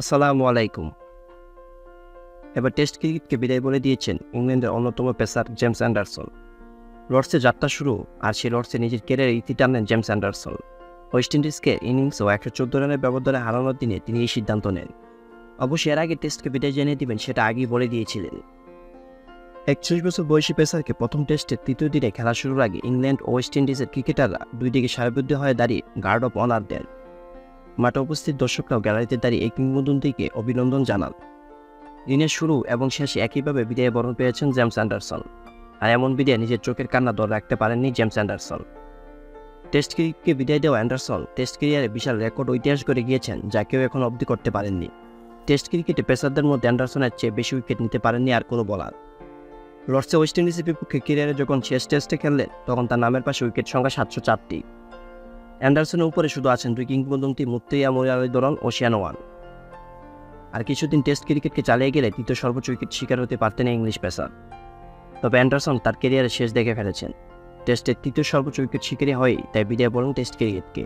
আসসালামু আলাইকুম। এবার টেস্ট ক্রিকেটকে বিদায় বলে দিয়েছেন ইংল্যান্ডের অন্যতম পেসার জেমস অ্যান্ডারসন। লর্ডসে যাত্রা শুরু আর সেই লর্ডসে নিজের কেরিয়ার ইতি টানলেন জেমস অ্যান্ডারসন। ওয়েস্ট ইন্ডিজকে ইনিংস ও একশো চোদ্দ রানের ব্যবধানে হারানোর দিনে তিনি এই সিদ্ধান্ত নেন। অবশ্যই এর আগে টেস্টকে বিদায় জানিয়ে দিবেন সেটা আগেই বলে দিয়েছিলেন। একচল্লিশ বছর বয়সী পেসারকে প্রথম টেস্টের তৃতীয় দিনে খেলা শুরুর আগে ইংল্যান্ড ও ওয়েস্ট ইন্ডিজের ক্রিকেটাররা দুই দিকে সারিবদ্ধ হয়ে দাঁড়িয়ে গার্ড অফ অনার দেন। মাঠে উপস্থিত দর্শকরাও গ্যালারিতে দাঁড়িয়ে এই কিংবদন্তিকে অভিনন্দন জানান। দিনের শুরু এবং শেষে একইভাবে বিদায় বরণ পেয়েছেন জেমস অ্যান্ডারসন। আর এমন বিদায় নিজের চোখের কান্না ধরে রাখতে পারেননি জেমস অ্যান্ডারসন। টেস্ট ক্রিকেটকে বিদায় দেওয়া অ্যান্ডারসন টেস্ট ক্যারিয়ারে বিশাল রেকর্ড ও ইতিহাস করে গিয়েছেন, যা কেউ এখন অবধি করতে পারেননি। টেস্ট ক্রিকেটে পেসারদের মধ্যে অ্যান্ডারসনের চেয়ে বেশি উইকেট নিতে পারেননি আর কোনো বলার। লর্ডসে ওয়েস্ট ইন্ডিজের বিপক্ষে ক্যারিয়ারে যখন শেষ টেস্টে খেললেন, তখন তার নামের পাশে উইকেট সংখ্যা সাতশো চারটি। অ্যান্ডারসনের উপরে শুধু আছেন দুই কিংবদন্তি মুত্তিয়া মরিয়ালিদরন ও শিয়ানোয়ান আর কিছুদিন টেস্ট ক্রিকেটকে চালিয়ে গেলে তৃতীয় সর্বোচ্চ উইকেট শিকার হতে পারতেন ইংলিশ পেসার। তবে অ্যান্ডারসন তার ক্যারিয়ারের শেষ দেখে ফেলেছেন। টেস্টের তৃতীয় সর্বোচ্চ উইকেট শিকারী হয়েই তাই বিদায় বলেন টেস্ট ক্রিকেটকে।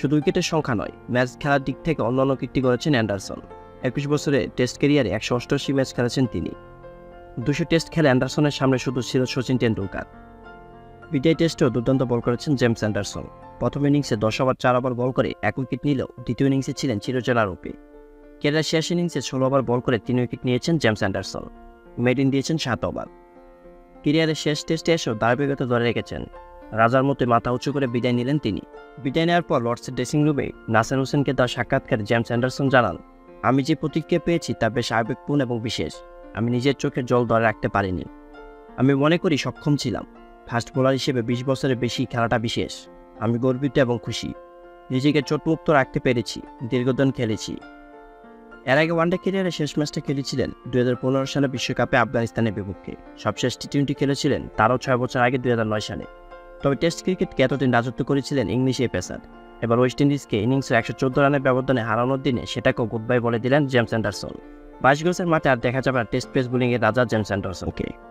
শুধু উইকেটের সংখ্যা নয়, ম্যাচ খেলার দিক থেকে অন্যান্য কীর্তি করেছেন অ্যান্ডারসন। একুশ বছরে টেস্ট ক্যারিয়ারে একশো অষ্টআশি ম্যাচ খেলেছেন তিনি। দুশো টেস্ট খেলে অ্যান্ডারসনের সামনে শুধু ছিল সচিন টেন্ডুলকার বিদায় টেস্টেও দুর্দান্ত বল করেছেন জেমস অ্যান্ডারসন। প্রথম ইনিংসে দশ ওভার, চার ওভার বল করে এক উইকেট নিলেও দ্বিতীয় ইনিংসে ছিলেন চিরচেনা রূপে। কেরালার শেষ ইনিংসে ষোলো ওভার বল করে তিন উইকেট নিয়েছেন জেমস অ্যান্ডারসন। মেডিন দিয়েছেন সাত ওভার। কেরিয়ারের শেষ টেস্টে এসেও ধারাবাহিকতা ধরে রেখেছেন। রাজার মতো মাথা উঁচু করে বিদায় নিলেন তিনি। বিদায় নেওয়ার পর লর্ডসের ড্রেসিং রুমে নাসার হোসেনকে তার সাক্ষাৎকারে জেমস অ্যান্ডারসন জানান, আমি যে প্রতিক্রিয়া পেয়েছি তা বেশ আবেগপূর্ণ এবং বিশেষ। আমি নিজের চোখের জল ধরে রাখতে পারিনি। আমি মনে করি সক্ষম ছিলাম। ফাস্ট বোলার হিসেবে বিশ বছরের বেশি খেলাটা বিশেষ। আমি গর্বিত এবং খুশি। নিজেকে চোটমুক্ত রাখতে পেরেছি, দীর্ঘদিন খেলেছি। এর আগে ওয়ানডে ক্যারিয়ারে শেষ ম্যাচটা খেলেছিলেন দুই হাজার পনেরো সালে বিশ্বকাপে আফগানিস্তানের বিপক্ষে। সবশেষ টি টোয়েন্টি খেলেছিলেন তারও ছয় বছর আগে দুই হাজার নয় সালে। তবে টেস্ট ক্রিকেটকে এতদিন রাজত্ব করেছিলেন ইংলিশ এই পেসার। এবার ওয়েস্ট ইন্ডিজকে ইনিংসে একশো চোদ্দ রানের ব্যবধানে হারানোর দিনে সেটাকেও গুড বলে দিলেন জেমস অ্যান্ডারসন। বাইশ গজের মাঠে আর দেখা যাবে টেস্ট পেস বোলিংয়ের রাজা জেমস অ্যান্ডারসনকে।